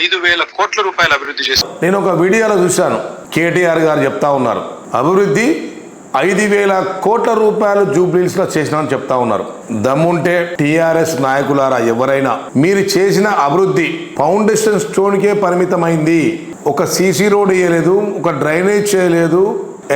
ఐదు వేల కోట్ల రూపాయలు అభివృద్ధి చేశారు నేను ఒక వీడియోలో చూశాను. కేటీఆర్ గారు చెప్తా ఉన్నారు. అభివృద్ధి ఐదు వేల కోట్ల రూపాయలు జూబ్లీస్లో చేసినామని చెప్తా ఉన్నారు. దమ్ముంటే టిఆర్ఎస్ నాయకులారా ఎవరైనా మీరు చేసిన అభివృద్ధి ఫౌండేషన్ స్టోన్కే పరిమితమైంది. ఒక సీసీ రోడ్ వేయలేదు ఒక డ్రైనేజ్ చేయలేదు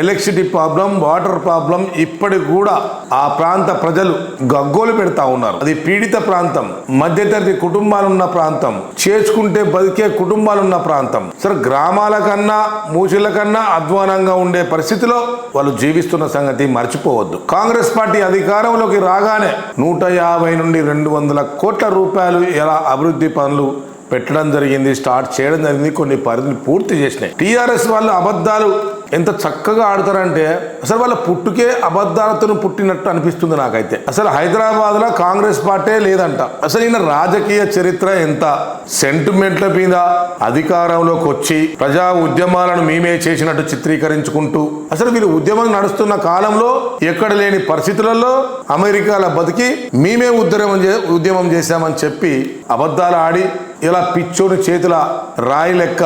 ఎలక్ట్రిసిటీ ప్రాబ్లం వాటర్ ప్రాబ్లం ఇప్పటికి కూడా ఆ ప్రాంత ప్రజలు గగ్గోలు పెడతా ఉన్నారు. అది పీడిత ప్రాంతం మధ్యతరగతి కుటుంబాలు ఉన్న ప్రాంతం చేసుకుంటే బతికే కుటుంబాలు ఉన్న ప్రాంతం. సరే గ్రామాల కన్నా మూసిల కన్నా అధ్వానంగా ఉండే పరిస్థితిలో వాళ్ళు జీవిస్తున్న సంగతి మర్చిపోవద్దు. కాంగ్రెస్ పార్టీ అధికారంలోకి రాగానే నూట యాభై నుండి రెండు వందల కోట్ల రూపాయలు ఎలా అభివృద్ధి పనులు పెట్టడం జరిగింది స్టార్ట్ చేయడం జరిగింది కొన్ని పరిధులు పూర్తి చేసినాయి. టీఆర్ఎస్ వాళ్ళు అబద్ధాలు ఎంత చక్కగా ఆడతారంటే అసలు వాళ్ళ పుట్టుకే అబద్ధాలతో పుట్టినట్టు అనిపిస్తుంది నాకైతే. అసలు హైదరాబాద్లో కాంగ్రెస్ పార్టీ లేదంట. అసలు ఈయన రాజకీయ చరిత్ర ఎంత? సెంటిమెంట్ల మీద అధికారంలోకి వచ్చి ప్రజా ఉద్యమాలను మేమే చేసినట్టు చిత్రీకరించుకుంటూ అసలు వీళ్ళు ఉద్యమం నడుస్తున్న కాలంలో ఎక్కడ లేని పరిస్థితులలో అమెరికాలో బతికి మేమే ఉద్యమం చే- ఉద్యమం చేశామని చెప్పి అబద్ధాలు ఆడి ఇలా పిచ్చోని చేతుల రాయి లెక్క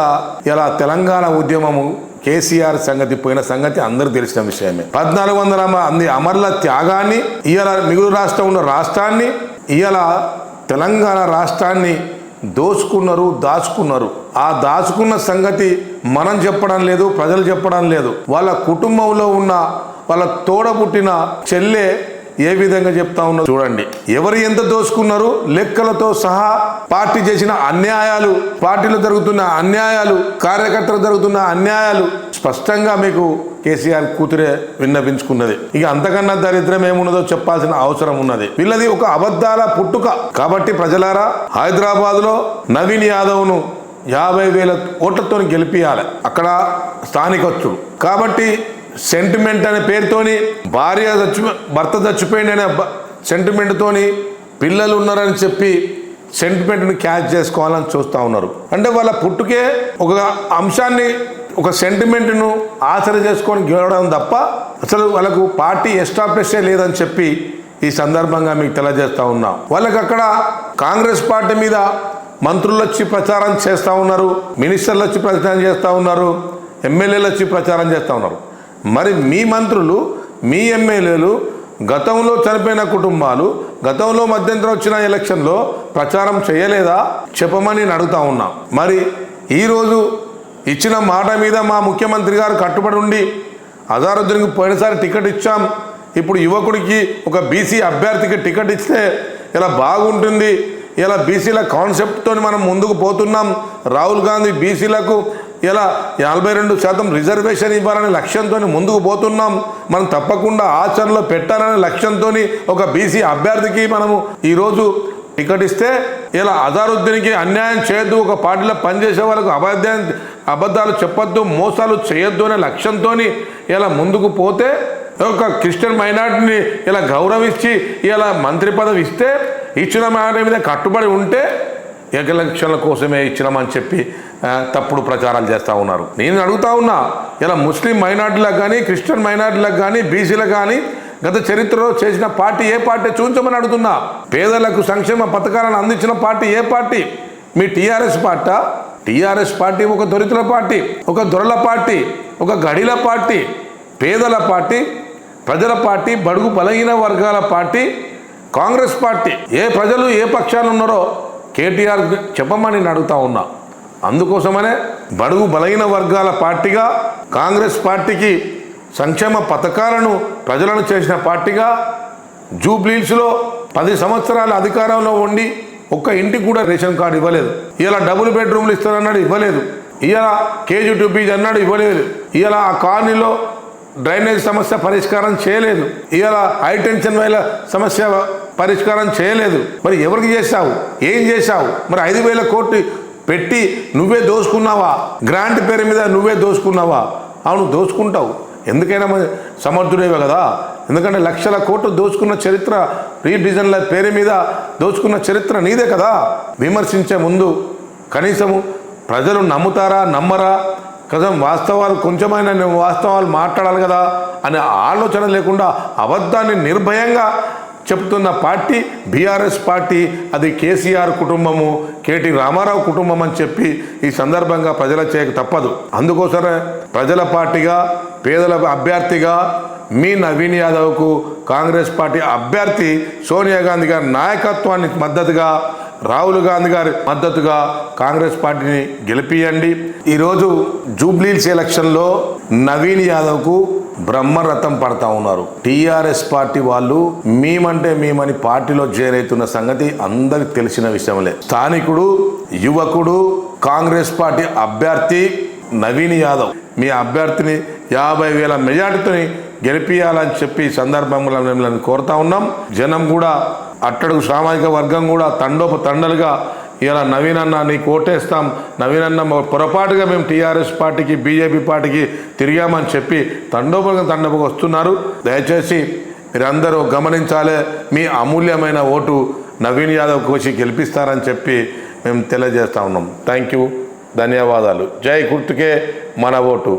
ఇలా తెలంగాణ ఉద్యమము కేసీఆర్ సంగతి పోయిన సంగతి అందరూ తెలిసిన విషయమే. పద్నాలుగు వందల మంది అమరుల త్యాగాన్ని ఇవాళ మిగులు రాష్ట్రం ఉన్న రాష్ట్రాన్ని ఇవాళ తెలంగాణ రాష్ట్రాన్ని దోచుకున్నారు దాచుకున్నారు. ఆ దాచుకున్న సంగతి మనం చెప్పడం లేదు ప్రజలు చెప్పడం లేదు. వాళ్ళ కుటుంబంలో ఉన్న వాళ్ళ తోడబుట్టిన చెల్లె ఏ విధంగా చెప్తా ఉన్నారు చూడండి. ఎవరు ఎంత దోసుకున్నారు లెక్కలతో సహా పార్టీ చేసిన అన్యాయాలు పార్టీలో జరుగుతున్న అన్యాయాలు కార్యకర్తలు జరుగుతున్న అన్యాయాలు స్పష్టంగా మీకు కేసీఆర్ కూతురే విన్నపించుకున్నది ఇక అంతకన్నా దరిద్రం ఏమున్నదో చెప్పాల్సిన అవసరం ఉన్నది. వీళ్ళది ఒక అబద్ధాల పుట్టుక. కాబట్టి ప్రజలారా హైదరాబాద్లో నవీన్ యాదవ్ను యాభై వేల ఓట్లతో గెలిపియాలి. అక్కడ స్థానికొచ్చు కాబట్టి సెంటిమెంట్ అనే పేరుతోని భార్య చచ్చి భర్త చచ్చిపోయింది అనే సెంటిమెంట్తోని పిల్లలు ఉన్నారని చెప్పి సెంటిమెంట్ని క్యాచ్ చేసుకోవాలని చూస్తూ ఉన్నారు. అంటే వాళ్ళ పుట్టుకే ఒక అంశాన్ని ఒక సెంటిమెంట్ను ఆచర చేసుకొని గెలవడం తప్ప అసలు వాళ్ళకు పార్టీ ఎస్టాబ్లిషే లేదని చెప్పి ఈ సందర్భంగా మీకు తెలియజేస్తూ ఉన్నాం. వాళ్ళకి అక్కడ కాంగ్రెస్ పార్టీ మీద మంత్రులు వచ్చి ప్రచారం చేస్తూ ఉన్నారు మినిస్టర్లు వచ్చి ప్రచారం చేస్తూ ఉన్నారు ఎమ్మెల్యేలు వచ్చి ప్రచారం చేస్తూ ఉన్నారు. మరి మీ మంత్రులు మీ ఎమ్మెల్యేలు గతంలో చనిపోయిన కుటుంబాలు గతంలో మధ్యంతరం వచ్చిన ఎలక్షన్లో ప్రచారం చేయలేదా? చెప్పమని నేను అడుగుతా ఉన్నా. మరి ఈరోజు ఇచ్చిన మాట మీద మా ముఖ్యమంత్రి గారు కట్టుబడి ఉండి అజారుద్దీన్కి పోయినసారి టికెట్ ఇచ్చాం. ఇప్పుడు యువకుడికి ఒక బీసీ అభ్యర్థికి టికెట్ ఇస్తే ఇలా బాగుంటుంది? ఇలా బీసీల కాన్సెప్ట్తో మనం ముందుకు పోతున్నాం. రాహుల్ గాంధీ బీసీలకు ఇలా నలభై రెండు శాతం రిజర్వేషన్ ఇవ్వాలనే లక్ష్యంతో ముందుకు పోతున్నాం. మనం తప్పకుండా ఆచరణలో పెట్టాలనే లక్ష్యంతో ఒక బీసీ అభ్యర్థికి మనము ఈరోజు టికెట్ ఇస్తే ఇలా అజారుద్దీన్కి అన్యాయం చేయొద్దు ఒక పార్టీలో పనిచేసే వాళ్ళకు అబద్ధాన్ని అబద్ధాలు చెప్పొద్దు మోసాలు చేయొద్దు అనే లక్ష్యంతో ఇలా ముందుకు పోతే ఒక క్రిస్టియన్ మైనార్టీని ఇలా గౌరవించి ఇలా మంత్రి పదవి ఇస్తే ఇచ్చిన మాట మీద కట్టుబడి ఉంటే ఎలక్షన్ల కోసమే ఇచ్చినామని చెప్పి తప్పుడు ప్రచారాలు చేస్తూ ఉన్నారు. నేను అడుగుతా ఉన్నా ఇలా ముస్లిం మైనార్టీలకు కానీ క్రిస్టియన్ మైనార్టీలకు కానీ బీసీలకు కానీ గత చరిత్రలో చేసిన పార్టీ ఏ పార్టీ చూపించమని అడుగుతున్నా? పేదలకు సంక్షేమ పథకాలను అందించిన పార్టీ ఏ పార్టీ? మీ టీఆర్ఎస్ పార్టీ? టీఆర్ఎస్ పార్టీ ఒక దొరితుల పార్టీ ఒక దొరల పార్టీ ఒక గడిల పార్టీ పేదల పార్టీ ప్రజల పార్టీ బడుగు బలహీన వర్గాల పార్టీ కాంగ్రెస్ పార్టీ ఏ ప్రజలు ఏ పక్షాలు ఉన్నారో కేటీఆర్ చెప్పమని నేను అడుగుతా ఉన్నా. అందుకోసమనే బడుగు బలహీన వర్గాల పార్టీగా కాంగ్రెస్ పార్టీకి సంక్షేమ పథకాలను ప్రజలను చేసిన పార్టీగా జూబ్లీస్లో పది సంవత్సరాల అధికారంలో ఉండి ఒక్క ఇంటికి కూడా రేషన్ కార్డు ఇవ్వలేదు. ఇలా డబుల్ బెడ్రూమ్లు ఇస్తానన్నాడు ఇవ్వలేదు. ఇలా కేజీ టూ పీజీ అన్నాడు ఇవ్వలేదు. ఇలా ఆ కాలనీలో డ్రైనేజ్ సమస్య పరిష్కారం చేయలేదు. ఇలా హైటెన్షన్ వైల సమస్య పరిష్కారం చేయలేదు. మరి ఎవరికి చేశావు? ఏం చేశావు? మరి ఐదు వేల కోట్లు పెట్టి నువ్వే దోసుకున్నావా? గ్రాంట్ పేరు మీద నువ్వే దోసుకున్నావా? అవును దోసుకుంటావు. ఎందుకైనా మరి సమర్థుడేవే కదా? ఎందుకంటే లక్షల కోట్లు దోచుకున్న చరిత్ర రీడిజన్ల పేరు మీద దోచుకున్న చరిత్ర నీదే కదా? విమర్శించే ముందు కనీసము ప్రజలు నమ్ముతారా నమ్మరా? కదా వాస్తవాలు కొంచెమైనా నేను వాస్తవాలు మాట్లాడాలి కదా? అనే ఆలోచన లేకుండా అబద్ధాన్ని నిర్భయంగా చెప్తున్న పార్టీ బీఆర్ఎస్ పార్టీ అది కేసీఆర్ కుటుంబము కేటీ రామారావు కుటుంబం అని చెప్పి ఈ సందర్భంగా ప్రజల చేయక తప్పదు. అందుకోసమే ప్రజల పార్టీగా పేదల అభ్యర్థిగా మీ నవీన్ యాదవ్కు కాంగ్రెస్ పార్టీ అభ్యర్థి సోనియా గాంధీ గారి నాయకత్వానికి మద్దతుగా రాహుల్ గాంధీ గారి మద్దతుగా కాంగ్రెస్ పార్టీని గెలిపియండి. ఈరోజు జూబ్లీల్స్ ఎలక్షన్లో నవీన్ యాదవ్కు బ్రహ్మరథం పడతా ఉన్నారు. టీఆర్ఎస్ పార్టీ వాళ్ళు మేమంటే మేమని పార్టీలో చేరైతున్న సంగతి అందరికి తెలిసిన విషయంలే స్థానికుడు యువకుడు కాంగ్రెస్ పార్టీ అభ్యర్థి నవీన్ యాదవ్. మీ అభ్యర్థిని యాభై వేల మెజార్టీతోని గెలిపియాలని చెప్పి సందర్భంలో మిమ్మల్ని కోరుతా ఉన్నాం. జనం కూడా అట్టడుగు సామాజిక వర్గం కూడా తండోప తండలుగా ఇలా నవీన్ అన్న నీకు ఓటేస్తాం. నవీన్ అన్న పొరపాటుగా మేము టీఆర్ఎస్ పార్టీకి బీజేపీ పార్టీకి తిరిగామని చెప్పి తండోపలకం తండోపగా వస్తున్నారు. దయచేసి మీరందరూ గమనించాలి. మీ అమూల్యమైన ఓటు నవీన్ యాదవ్ కోసి గెలిపిస్తారని చెప్పి మేము తెలియజేస్తా ఉన్నాం. థ్యాంక్ యూ ధన్యవాదాలు. జై గుర్తుకే మన ఓటు.